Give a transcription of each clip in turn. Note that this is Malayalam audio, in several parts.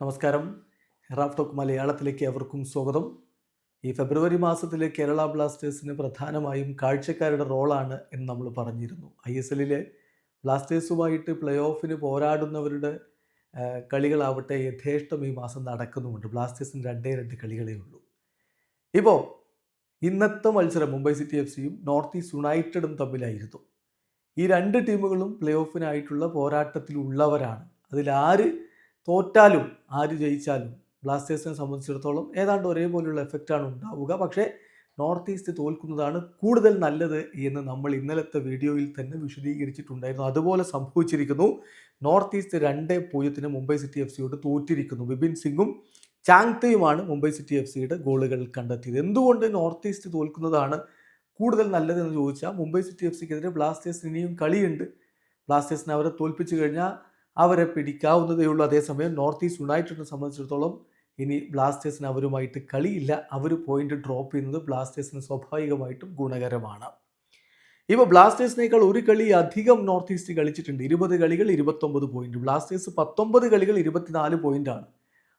നമസ്കാരം. റാഫ് ടോക്ക് മലയാളത്തിലേക്ക് അവർക്കും സ്വാഗതം. ഈ ഫെബ്രുവരി മാസത്തിൽ കേരള ബ്ലാസ്റ്റേഴ്സിന് പ്രധാനമായും കാഴ്ചക്കാരുടെ റോളാണ് എന്ന് നമ്മൾ പറഞ്ഞിരുന്നു. ഐ എസ് എല്ലിലെ ബ്ലാസ്റ്റേഴ്സുമായിട്ട് പ്ലേ ഓഫിന് പോരാടുന്നവരുടെ കളികളാവട്ടെ യഥേഷ്ടം ഈ മാസം നടക്കുന്നുമുണ്ട്. ബ്ലാസ്റ്റേഴ്സിന് രണ്ടേ രണ്ട് കളികളേ ഉള്ളൂ. ഇപ്പോൾ ഇന്നത്തെ മത്സരം മുംബൈ സിറ്റി എഫ് സിയും നോർത്ത് ഈസ്റ്റ് യുണൈറ്റഡും തമ്മിലായിരുന്നു. ഈ രണ്ട് ടീമുകളും പ്ലേ ഓഫിനായിട്ടുള്ള പോരാട്ടത്തിലുള്ളവരാണ് അതിലാര് തോറ്റാലും ആര് ജയിച്ചാലും ബ്ലാസ്റ്റേഴ്സിനെ സംബന്ധിച്ചിടത്തോളം ഏതാണ്ട് ഒരേപോലെയുള്ള എഫക്റ്റാണ് ഉണ്ടാവുക. പക്ഷേ നോർത്ത് ഈസ്റ്റ് തോൽക്കുന്നതാണ് കൂടുതൽ നല്ലത് എന്ന് നമ്മൾ ഇന്നലത്തെ വീഡിയോയിൽ തന്നെ വിശദീകരിച്ചിട്ടുണ്ടായിരുന്നു. അതുപോലെ സംഭവിച്ചിരിക്കുന്നു. നോർത്ത് ഈസ്റ്റ് രണ്ട് പൂജ്യത്തിന് മുംബൈ സിറ്റി എഫ് സിയോട് തോറ്റിരിക്കുന്നു. ബിപിൻ സിംഗും ചാങ്തയുമാണ് മുംബൈ സിറ്റി എഫ് സിയുടെ ഗോളുകൾ കണ്ടെത്തിയത്. എന്തുകൊണ്ട് നോർത്ത് ഈസ്റ്റ് തോൽക്കുന്നതാണ് കൂടുതൽ നല്ലതെന്ന് ചോദിച്ചാൽ മുംബൈ സിറ്റി എഫ് സിക്കെതിരെ ബ്ലാസ്റ്റേഴ്സിന് ഇനിയും കളിയുണ്ട്. ബ്ലാസ്റ്റേഴ്സിനെ അവരെ തോൽപ്പിച്ചു കഴിഞ്ഞാൽ അവരെ പിടിക്കാവുന്നതേ ഉള്ളൂ. അതേസമയം നോർത്ത് ഈസ്റ്റ് യുണൈറ്റഡിനെ സംബന്ധിച്ചിടത്തോളം ഇനി ബ്ലാസ്റ്റേഴ്സിന് അവരുമായിട്ട് കളിയില്ല. അവർ പോയിന്റ് ഡ്രോപ്പ് ചെയ്യുന്നത് ബ്ലാസ്റ്റേഴ്സിന് സ്വാഭാവികമായിട്ടും ഗുണകരമാണ്. ഇപ്പോൾ ബ്ലാസ്റ്റേഴ്സിനേക്കാൾ ഒരു കളി അധികം നോർത്ത് ഈസ്റ്റ് കളിച്ചിട്ടുണ്ട്. ഇരുപത് കളികൾ ഇരുപത്തൊമ്പത് പോയിന്റ് ബ്ലാസ്റ്റേഴ്സ് പത്തൊമ്പത് കളികൾ ഇരുപത്തിനാല് പോയിന്റാണ്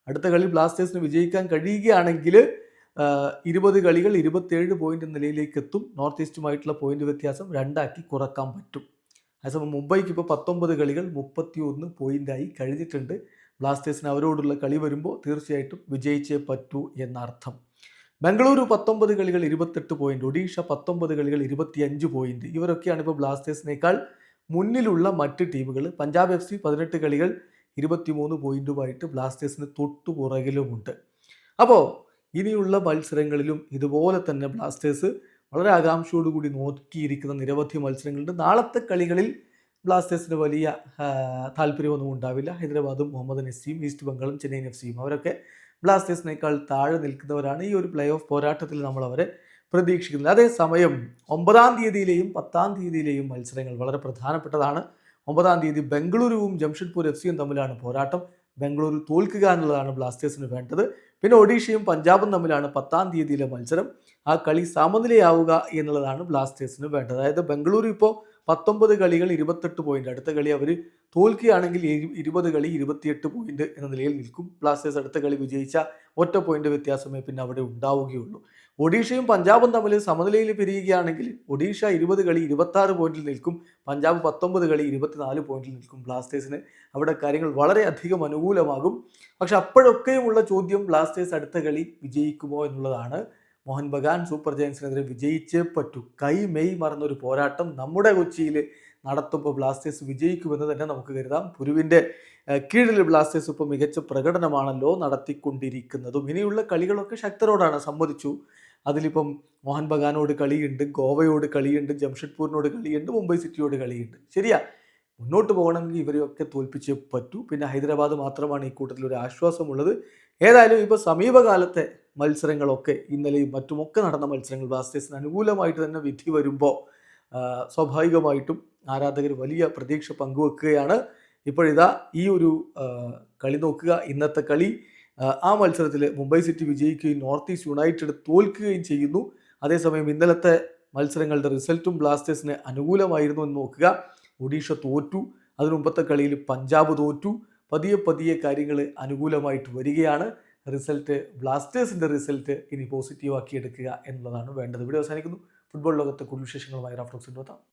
അടുത്ത കളി ബ്ലാസ്റ്റേഴ്സിന് വിജയിക്കാൻ കഴിയുകയാണെങ്കിൽ ഇരുപത് കളികൾ ഇരുപത്തേഴ് പോയിന്റ് നിലയിലേക്ക് എത്തും. നോർത്ത് ഈസ്റ്റുമായിട്ടുള്ള പോയിന്റ് വ്യത്യാസം രണ്ടാക്കി കുറയ്ക്കാൻ പറ്റും. അതേസമയം മുംബൈക്ക് ഇപ്പോൾ പത്തൊമ്പത് കളികൾ മുപ്പത്തി ഒന്ന് പോയിന്റായി കഴിഞ്ഞിട്ടുണ്ട്. ബ്ലാസ്റ്റേഴ്സിന് അവരോടുള്ള കളി വരുമ്പോൾ തീർച്ചയായിട്ടും വിജയിച്ചേ പറ്റൂ എന്നർത്ഥം. ബംഗളൂരു പത്തൊമ്പത് കളികൾ ഇരുപത്തെട്ട് പോയിന്റ് ഒഡീഷ പത്തൊമ്പത് കളികൾ ഇരുപത്തിയഞ്ച് പോയിന്റ്. ഇവരൊക്കെയാണ് ഇപ്പോൾ ബ്ലാസ്റ്റേഴ്സിനേക്കാൾ മുന്നിലുള്ള മറ്റ് ടീമുകൾ. പഞ്ചാബ് എഫ് സി പതിനെട്ട് കളികൾ ഇരുപത്തിമൂന്ന് പോയിന്റുമായിട്ട് ബ്ലാസ്റ്റേഴ്സിന് തൊട്ടു പുറകിലുമുണ്ട്. അപ്പോൾ ഇനിയുള്ള മത്സരങ്ങളിലും ഇതുപോലെ തന്നെ ബ്ലാസ്റ്റേഴ്സ് വളരെ ആകാംക്ഷയോടുകൂടി നോക്കിയിരിക്കുന്ന നിരവധി മത്സരങ്ങളുണ്ട്. നാളത്തെ കളികളിൽ ബ്ലാസ്റ്റേഴ്സിന് വലിയ താല്പര്യമൊന്നും ഉണ്ടാവില്ല. ഹൈദരാബാദും മുഹമ്മദ് നസീം ഈസ്റ്റ് ബംഗാളും ചെന്നൈയിൻ എഫ് സിയും അവരൊക്കെ ബ്ലാസ്റ്റേഴ്സിനേക്കാൾ താഴെ നിൽക്കുന്നവരാണ്. ഈ ഒരു പ്ലേ ഓഫ് പോരാട്ടത്തിൽ നമ്മൾ അവരെ പ്രതീക്ഷിക്കുന്നത് അതേസമയം ഒമ്പതാം തീയതിയിലെയും പത്താം തീയതിയിലെയും മത്സരങ്ങൾ വളരെ പ്രധാനപ്പെട്ടതാണ്. ഒമ്പതാം തീയതി ബംഗളൂരുവും ജംഷഡ്പൂർ എഫ് സിയും തമ്മിലാണ് പോരാട്ടം. ബംഗളൂരു തോൽക്കുക എന്നുള്ളതാണ് ബ്ലാസ്റ്റേഴ്സിന് വേണ്ടത്. പിന്നെ ഒഡീഷയും പഞ്ചാബും തമ്മിലാണ് പത്താം തീയതിയിലെ മത്സരം. ആ കളി സമനിലയാവുക എന്നുള്ളതാണ് ബ്ലാസ്റ്റേഴ്സിന് വേണ്ടത്. അതായത് ബംഗളൂരു ഇപ്പോൾ പത്തൊമ്പത് കളികൾ ഇരുപത്തെട്ട് പോയിന്റ് അടുത്ത കളി അവർ തോൽക്കുകയാണെങ്കിൽ ഇരു- ഇരുപത് കളി ഇരുപത്തിയെട്ട് പോയിന്റ് എന്ന നിലയിൽ നിൽക്കും. ബ്ലാസ്റ്റേഴ്സ് അടുത്ത കളി വിജയിച്ച ഒറ്റ പോയിന്റ് വ്യത്യാസമേ പിന്നെ അവിടെ ഉണ്ടാവുകയുള്ളൂ. ഒഡീഷയും പഞ്ചാബും തമ്മിൽ സമനിലയിൽ പിരിയുകയാണെങ്കിൽ ഒഡീഷ ഇരുപത് കളി ഇരുപത്തി പോയിന്റിൽ നിൽക്കും. പഞ്ചാബ് പത്തൊമ്പത് കളി ഇരുപത്തിനാല് പോയിന്റിൽ നിൽക്കും. ബ്ലാസ്റ്റേഴ്സിന് അവിടെ കാര്യങ്ങൾ വളരെയധികം അനുകൂലമാകും. പക്ഷെ അപ്പോഴൊക്കെയുമുള്ള ചോദ്യം ബ്ലാസ്റ്റേഴ്സ് അടുത്ത കളി വിജയിക്കുമോ എന്നുള്ളതാണ്. മോഹൻ ബഗാൻ സൂപ്പർ ജയൻസിനെതിരെ വിജയിച്ചേ പറ്റൂ. കൈ മെയ് മറന്നൊരു പോരാട്ടം നമ്മുടെ കൊച്ചിയിൽ നടത്തുമ്പോൾ ബ്ലാസ്റ്റേഴ്സ് വിജയിക്കുമെന്ന് തന്നെ നമുക്ക് കരുതാം. പുരുവിന്റെ കീഴിൽ ബ്ലാസ്റ്റേഴ്സ് ഇപ്പോൾ മികച്ച പ്രകടനമാണല്ലോ നടത്തിക്കൊണ്ടിരിക്കുന്നതും. ഇനിയുള്ള കളികളൊക്കെ ശക്തരോടാണ് സമ്മതിച്ചു. അതിലിപ്പം മോഹൻ ബഗാനോട് കളിയുണ്ട് ഗോവയോട് കളിയുണ്ട് ജംഷഡ്പൂരിനോട് കളിയുണ്ട് മുംബൈ സിറ്റിയോട് കളിയുണ്ട്. ശരിയാ. മുന്നോട്ട് പോകണമെങ്കിൽ ഇവരെയൊക്കെ തോൽപ്പിച്ചേ പറ്റൂ. പിന്നെ ഹൈദരാബാദ് മാത്രമാണ് ഈ കൂട്ടത്തിൽ ഒരു ആശ്വാസമുള്ളത്. ഏതായാലും ഇപ്പോൾ സമീപകാലത്തെ മത്സരങ്ങളൊക്കെ ഇന്നലെയും മറ്റുമൊക്കെ നടന്ന മത്സരങ്ങൾ ബ്ലാസ്റ്റേഴ്സിന് അനുകൂലമായിട്ട് തന്നെ വിധി വരുമ്പോൾ സ്വാഭാവികമായിട്ടും ആരാധകർ വലിയ പ്രതീക്ഷ പങ്കുവെക്കുകയാണ്. ഇപ്പോഴിതാ ഈ ഒരു കളി നോക്കുക. ഇന്നത്തെ കളി ആ, മത്സരത്തിൽ മുംബൈ സിറ്റി വിജയിക്കുകയും നോർത്ത് ഈസ്റ്റ് യുണൈറ്റഡ് തോൽക്കുകയും ചെയ്യുന്നു. അതേസമയം ഇന്നലത്തെ മത്സരങ്ങളുടെ റിസൾട്ടും ബ്ലാസ്റ്റേഴ്സിന് അനുകൂലമായിരുന്നു എന്ന് നോക്കുക. ഒഡീഷ തോറ്റു. അതിനു മുമ്പത്തെ കളിയിൽ പഞ്ചാബ് തോറ്റു. പതിയെ പതിയെ കാര്യങ്ങൾ അനുകൂലമായിട്ട് വരികയാണ്. റിസൾട്ട് ബ്ലാസ്റ്റേഴ്സിന്റെ റിസൾട്ട് ഇനി പോസിറ്റീവ് ആക്കിയെടുക്കുക എന്നുള്ളതാണ് വേണ്ടത്. ഇവിടെ അവസാനിക്കുന്നു. ഫുട്ബോൾ ലോകത്തെ കൂടുതൽ വിശേഷങ്ങളുമായി റാഫ്റ്റോക്സിന്റെ എത്താം